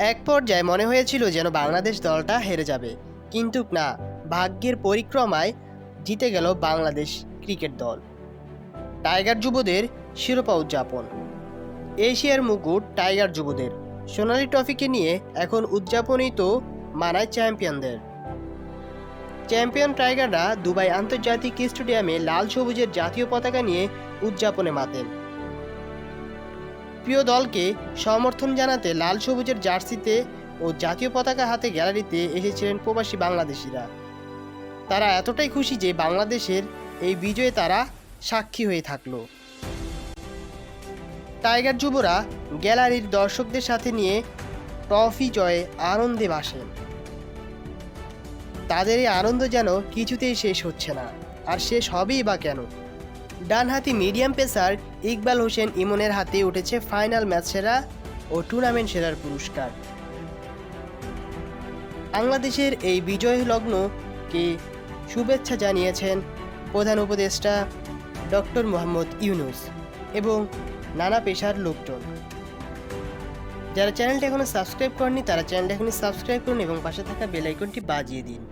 এক পর্যায়ে মনে হয়েছিল যেন বাংলাদেশ দলটা হেরে যাবে। কিন্তু না, ভাগ্যের পরিক্রমায় জিতে গেল বাংলাদেশ ক্রিকেট দল। টাইগার যুবদের শিরোপা উদযাপন। এশিয়ার মুকুট টাইগার যুবদের। সোনালি ট্রফিকে নিয়ে এখন উদযাপনই তো মানায় চ্যাম্পিয়নদের। চ্যাম্পিয়ন টাইগাররা দুবাই আন্তর্জাতিক স্টেডিয়ামে লাল সবুজের জাতীয় পতাকা নিয়ে উদযাপনে মাতেন। প্রিয় দলকে সমর্থন জানাতে লাল সবুজের জার্সিতে ও জাতীয় পতাকা হাতে গ্যালারিতে এসেছিলেন প্রবাসী বাংলাদেশিরা। তারা এতটাই খুশি যে বাংলাদেশের এই বিজয়ে তারা সাক্ষী হয়ে থাকল। টাইগার যুবরা গ্যালারির দর্শকদের সাথে নিয়ে ট্রফি জয়ে আনন্দে ভাসেন। তাদের এই আনন্দ যেন কিছুতেই শেষ হচ্ছে না। আর শেষ হবেই বা কেন? ডানহাতি মিডিয়াম পেসার ইকবাল হোসেন ইমনের হাতে উঠেছে ফাইনাল ম্যাচ সেরা ও টুর্নামেন্ট সেরার পুরস্কার। বাংলাদেশের এই বিজয় লগ্নকে শুভেচ্ছা জানিয়েছেন প্রধান উপদেষ্টা ডক্টর মোহাম্মদ ইউনুস এবং নানা পেশার লোকজন। যারা চ্যানেলটা এখনও সাবস্ক্রাইব করেনি তারা চ্যানেলটা এখনই সাবস্ক্রাইব করুন এবং পাশে থাকা বেল আইকনটি বাজিয়ে দিন।